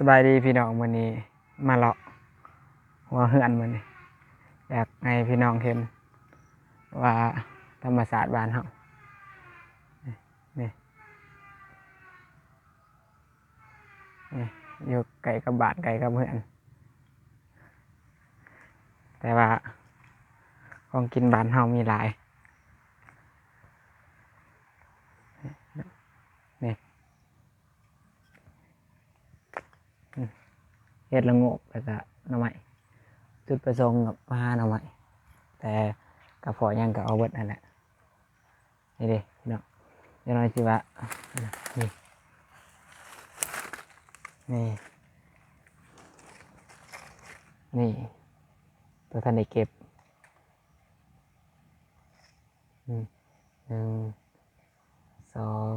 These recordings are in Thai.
สบายดีพี่น้องวันนี้ มาเลาะหัวเฮือนวันนี้ อยากให้พี่น้องเห็น ว่าธรรมศาสตร์บ้านเฮานี่นี่นี่อยู่ไก่กับบาทไก่กับเฮือน แต่ว่าของกินบ้านเฮามีหลาย นี่ เฮ็ดละงกแล้วก็หน่อไม้จุดประสงค์กับมาหน่อไม้แต่กระพาะยังก็เอาเบิดนั่นแหละนี่ดิพี่น้องเดี๋ยวหน่อยสิว่านี่นี่นี่ตัวท่านได้เก็บหนึ่งสอง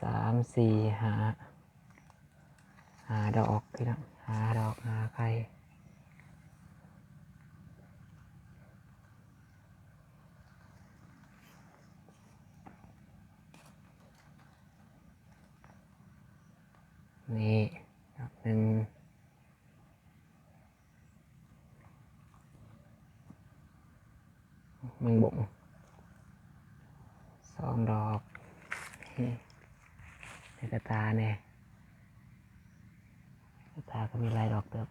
สามสี่ห้าาดอกพี่น้องหาดอกหาไข่นี่หนึ่งมึงบงสองดอกนี่ในกระตาเนี่ย ตาก็มีลายดอกเติบ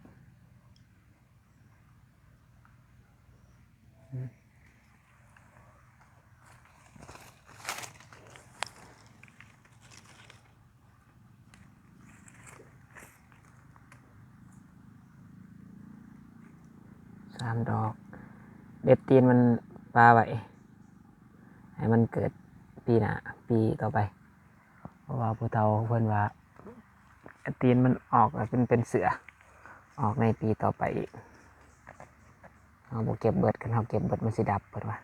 สามดอก เด็ดตีนมันปลาไว้ให้มันเกิดปีหน้าปีต่อไป เพราะว่าผู้เฒ่าเพิ่นว่า ตีนมันออกเป็นเป็นเสือ ออกในปีต่อไปอีกเอาบเก็บเบิดกันเอาเก็บเบิดมันสิดับเปิดว่า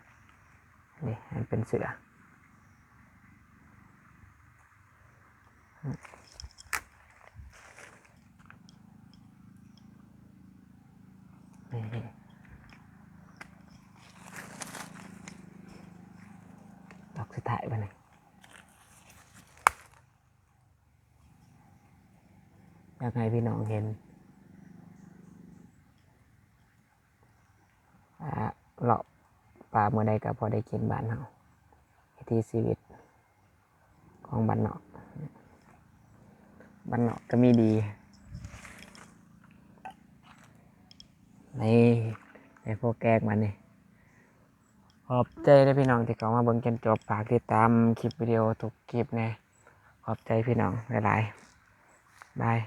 นี่มันเป็นเสือดอกสุดท้ายไปนี่ อยากให้พี่น้องเห็นอ่าเลาะป่าเมื่อใดก็พอได้กินบ้านเฮาวิถีชีวิตของบ้านนอกบ้านนอกก็มีดีในในพวกแกงมันนี่ขอบใจได้พี่น้องที่เขามาเบิ่งจนจบฝากติดตามคลิปวิดีโอทุกคลิปน่ขอบใจพี่น้องหลายๆบาย